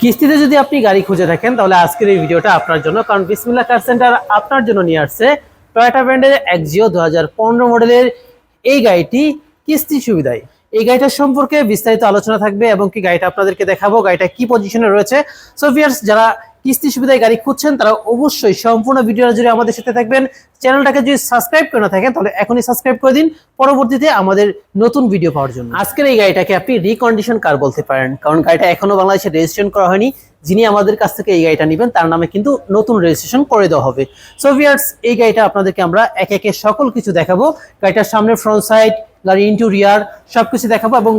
কিস্তিতে যদি আপনি গাড়ি খুঁজে থাকেন তাহলে আজকের এই ভিডিওটা আপনার জন্য। কারণ বিসমিল্লা কার সেন্টার আপনার জন্য নিয়ে আসছে টয়োটা ব্র্যান্ডের একজিও দু হাজার পনেরো মডেলের এই গাড়িটি কিস্তি সুবিধায়। এই গাড়িটার সম্পর্কে বিস্তারিত আলোচনা থাকবে এবং কি গাড়িটা আপনাদেরকে দেখাবো, গাড়িটা কি পজিশনে রয়েছে। সোভিয়ার্স যারা কিস্তি সুবিধায় গাড়ি খুঁজছেন, তারা অবশ্যই সম্পূর্ণ ভিডিওটা জুড়ে আমাদের সাথে থাকবেন। চ্যানেলটাকে যদি সাবস্ক্রাইব করে না থাকেন, তাহলে এখনই সাবস্ক্রাইব করে দিন। পরবর্তীতে আমাদের নতুন ভিডিও পাওয়ার জন্য। আজকের এই গাড়িটাকে আপনি রিকন্ডিশন কার বলতে পারেন, কারণ গাড়িটা এখনও বাংলাদেশে রেজিস্ট্রেশন করা হয়নি। যিনি আমাদের কাছ থেকে এই গাড়িটা নেবেন, তার নামে কিন্তু নতুন রেজিস্ট্রেশন করে দেওয়া হবে। সো ভিয়ার্স এই গাড়িটা আপনাদেরকে আমরা এক একে সকল কিছু দেখাবো। গাড়িটার সামনে ফ্রন্ট সাইড গাড়ির ইন্টেরিয়ার সবকিছু দেখাবো এবং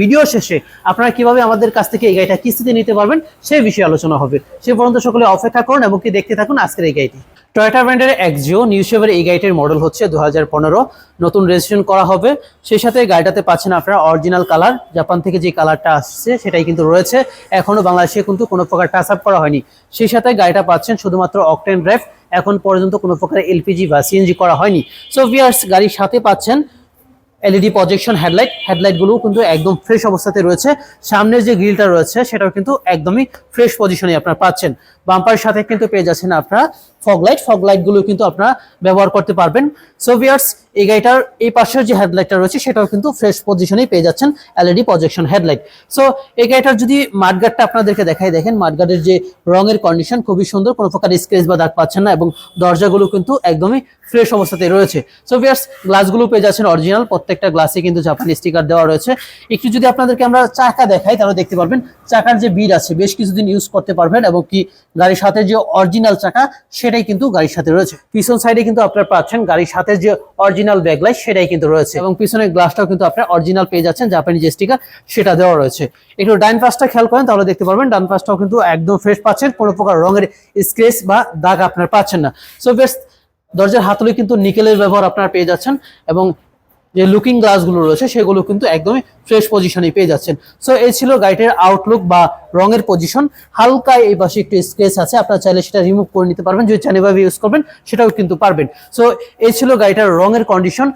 ভিডিও শেষে আপনারা কীভাবে আমাদের কাছ থেকে এই গাড়িটা কিস্তিতে নিতে পারবেন সেই বিষয়ে আলোচনা হবে। সে পর্যন্ত সকলে অপেক্ষা করুন এবং কি দেখতে থাকুন আজকের এই গাড়িটি। টয়োটা ব্র্যান্ডের এক্সিও নিউ শেভের এই গাড়িটির মডেল হচ্ছে দু হাজার পনেরো। নতুন রেজিস্ট্রেশন করা হবে। সেই সাথে গাড়িটাতে পাচ্ছেন আপনারা অরিজিনাল কালার জাপান থেকে যে কালারটা আসছে সেটাই কিন্তু রয়েছে। এখনও বাংলাদেশে কিন্তু কোনো প্রকার টাচ আপ করা হয়নি। সেই সাথে গাড়িটা পাচ্ছেন শুধুমাত্র অকটেন ড্রাইভ এখন পর্যন্ত কোনো প্রকার এলপিজি বা সিএনজি করা হয়নি। সো ভিয়ার্স গাড়ির সাথে পাচ্ছেন এলইডি প্রজেকশন হেডলাইট হেডলাইটগুলো কিন্তু একদম ফ্রেশ অবস্থাতে রয়েছে। সামনের যে গ্রিলটা রয়েছে, সেটাও কিন্তু একদমই ফ্রেশ পজিশনে আপনারা পাচ্ছেন। বাম্পার সাথে কিন্তু পেয়ে যাচ্ছেন আপনারা ফগ লাইট ফগ লাইটগুলো কিন্তু আপনারা ব্যবহার করতে পারবেন। সো ভিয়ার্স এই গাড়িটার এই পাশের যে হেডলাইটটা রয়েছে, সেটাও কিন্তু ফ্রেশ পজিশনেই পেয়ে যাচ্ছেন এলইডি প্রজেকশন হেডলাইট সো এই গাড়িটার যদি মাঠগার্ডটা আপনাদেরকে দেখাই, দেখেন মাঠগার্ডের যে রঙের কন্ডিশন খুবই সুন্দর, কোনো প্রকার স্ক্রেচ বা দাগ পাচ্ছেন না এবং দরজাগুলো কিন্তু একদমই ফ্রেশ অবস্থাতে রয়েছে। সো ভিয়ার্স গ্লাসগুলো পেয়ে যাচ্ছেন অরিজিনাল প্রত্যেকটা গ্লাসে কিন্তু জাপানি স্টিকার দেওয়া রয়েছে। একটু যদি আপনাদেরকে আমরা চাকা দেখাই, তাহলে দেখতে পারবেন চাকার যে বিড আছে, বেশ কিছুদিন ইউজ করতে পারবেন এবং কি গাড়ির সাথে যে অরিজিনাল চাকা সেটাই কিন্তু গাড়ির সাথে রয়েছে। পিছন সাইডে কিন্তু আপনারা পাচ্ছেন গাড়ির সাথে যে অরিজিনাল ব্যাকলাইট সেটাই কিন্তু রয়েছে। এবং পিছনের গ্লাসটাও কিন্তু আপনারা অরিজিনাল পেয়ে যাচ্ছেন জাপানি যে স্টিকার সেটা দেওয়া রয়েছে। একটু ডাইন পাশটা খেয়াল করেন, তাহলে দেখতে পারবেন ডান পাশটাও কিন্তু একদম ফ্রেশ পাচ্ছেন, কোনো প্রকার রঙের স্ক্রেচ বা দাগ আপনার পাচ্ছেন না। সো বেশ, দরজার হাতলে কিন্তু নিকেলের ব্যবহার আপনারা পেয়ে যাচ্ছেন এবং যে লুকিং গ্লাসগুলো রয়েছে, সেগুলো কিন্তু একদমই ফ্রেশ পজিশনে পেয়ে যাচ্ছেন। সো এই ছিল গাড়িটির আউটলুক বা রঙের পজিশন হালকা এই পাশে একটু স্ক্রেচ আছে, আপনারা চাইলে সেটা রিমুভ করে নিতে পারবেন। যদি চান এভাবে ইউজ করবেন, সেটাও কিন্তু পারবেন। সো এই ছিল গাড়িটার রঙের কন্ডিশন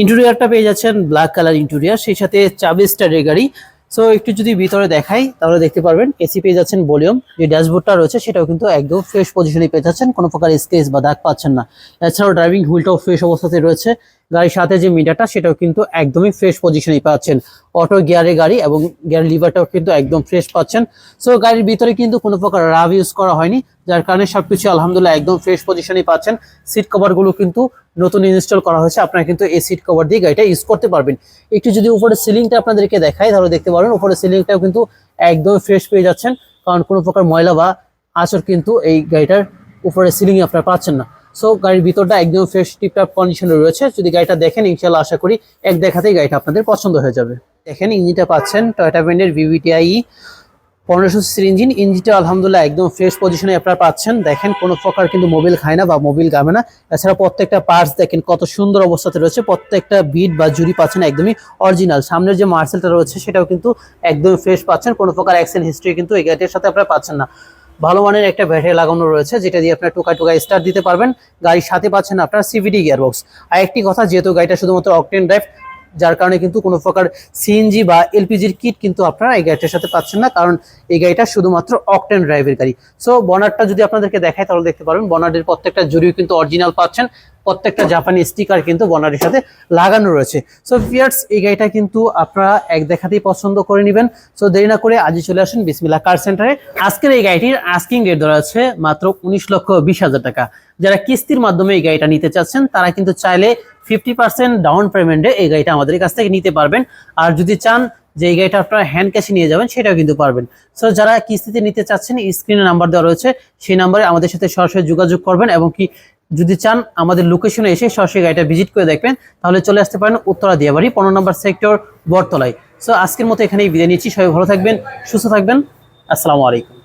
ইন্টেরিয়ারটা পেয়ে যাচ্ছেন ব্ল্যাক কালার ইন্টেরিয়ার সেই সাথে চাবি স্টারের গাড়ি সো একটু যদি ভিতরে দেখাই, তাহলে দেখতে পারবেন এসি পেয়ে যাচ্ছেন ভলিউম যে ড্যাশবোর্ডটা রয়েছে, সেটাও কিন্তু একদম ফ্রেশ পজিশনে পেয়ে যাচ্ছেন। কোনো প্রকার স্কেচ বা দাগ পাচ্ছেন না। এছাড়াও ড্রাইভিং হুইলটাও ফ্রেশ অবস্থাতে রয়েছে। গাড়ির সাথে যে মিটারটা, সেটাও কিন্তু একদমই ফ্রেশ পজিশনেই পাচ্ছেন। অটো গিয়ারের গাড়ি এবং গিয়ার লিভারটাও কিন্তু একদম ফ্রেশ পাচ্ছেন। সো গাড়ির ভিতরে কিন্তু কোনো প্রকার রাভ ইউজ করা হয়নি, যার কারণে সবকিছু আলহামদুলিল্লাহ একদম ফ্রেশ পজিশনেই পাচ্ছেন। সিট কভারগুলো কিন্তু নতুন ইনস্টল করা হয়েছে। আপনারা কিন্তু এই সিট কভার দিয়ে গাড়িটা ইউজ করতে পারবেন। একটু যদি উপরে সিলিংটা আপনাদেরকে দেখাই, তাহলে দেখতে পারবেন উপরে সিলিংটাও কিন্তু একদম ফ্রেশ পেয়ে যাচ্ছেন। কারণ কোনো প্রকার ময়লা বা আচর কিন্তু এই গাড়িটার উপরে সিলিংয়ে আপনারা পাচ্ছেন না। সো গাড়ির ভিতরটা একদম ফ্রেশ টিপটপ কন্ডিশনে রয়েছে। যদি গাড়িটা দেখেন ইনশাল্লাহ আশা করি এক দেখাতেই গাড়িটা আপনাদের পছন্দ হয়ে যাবে। দেখেন, ইঞ্জিনটা পাচ্ছেন টয়টা ব্র্যান্ডের ভিভিটিআই পনেরোশো সিসির ইঞ্জিন। ইঞ্জিনটা আলহামদুলিল্লাহ একদম ফ্রেশ পজিশনে আপনারা পাচ্ছেন। দেখেন, কোনো প্রকার কিন্তু মোবিল খায় না বা মোবিল গাবে না। এছাড়া প্রত্যেকটা পার্টস দেখেন, কত সুন্দর অবস্থাতে রয়েছে। প্রত্যেকটা বিট বা জুড়ি পাচ্ছেন একদমই অরিজিনাল সামনের যে মার্সেলটা রয়েছে, সেটাও কিন্তু একদম ফ্রেশ পাচ্ছেন। কোনো প্রকার অ্যাক্সিডেন্ট হিস্ট্রি কিন্তু এই গাড়িটির সাথে আপনারা পাচ্ছেন না। ভালো মানের একটা ব্যাটারি লাগানো রয়েছে, যেটা দিয়ে আপনার টোকা টোকা স্টার্ট দিতে পারবেন। গাড়ির সাথে পাচ্ছেন আপনার সিভিডি গিয়ারবক্স আর একটি কথা, যেহেতু গাড়িটা শুধুমাত্র অকটেন ড্রাইভ যার কারণে কিন্তু কোনো প্রকার সিএনজি বা এলপিজির কিট কিন্তু আপনারা এই গাড়িটার সাথে পাচ্ছেন না, কারণ এই গাড়িটা শুধুমাত্র অকটেন ড্রাইভের গাড়ি। সো বনারটা যদি আপনাদেরকে দেখায়, তাহলে দেখতে পারবেন বনারের প্রত্যেকটা জুড়িও কিন্তু অরিজিনাল পাচ্ছেন। প্রত্যেকটা জাপানি স্টিকার কিন্তু বনারের সাথে লাগানো রয়েছে। সো ফিয়ার্স এই গাড়িটা কিন্তু আপনারা এক দেখাতেই পছন্দ করে নেবেন। সো দেরি না করে আজই চলে আসেন বিসমিল্লা কার সেন্টারে আজকের এই গাড়িটির আস্কিং রেট ধরা আছে মাত্র উনিশ লক্ষ বিশ হাজার টাকা। যারা কিস্তির মাধ্যমে এই গাড়িটা নিতে চাচ্ছেন, তারা কিন্তু চাইলে ফিফটি পার্সেন্ট ডাউন পেমেন্টে এই গাড়িটা আমাদের কাছ থেকে নিতে পারবেন। আর যদি চান যে এই গাড়িটা আপনারা হ্যান্ড ক্যাশে নিয়ে যাবেন, সেটাও কিন্তু পারবেন। সো যারা কিস্তিতে নিতে চাচ্ছেন স্ক্রিনে নাম্বার দেওয়া রয়েছে। সেই নাম্বারে আমাদের সাথে সরাসরি যোগাযোগ করবেন এবং কি যদি চান আমাদের লোকেশনে এসে সরাসরি গাড়িটা ভিজিট করে দেখবেন, তাহলে চলে আসতে পারেন উত্তরা দিয়াবাড়ি, পনেরো নম্বর সেক্টর বটতলায়। সো আজকের মতো এখানেই বিদায় নিচ্ছি। সবাই ভালো থাকবেন, সুস্থ থাকবেন। আসসালামু আলাইকুম।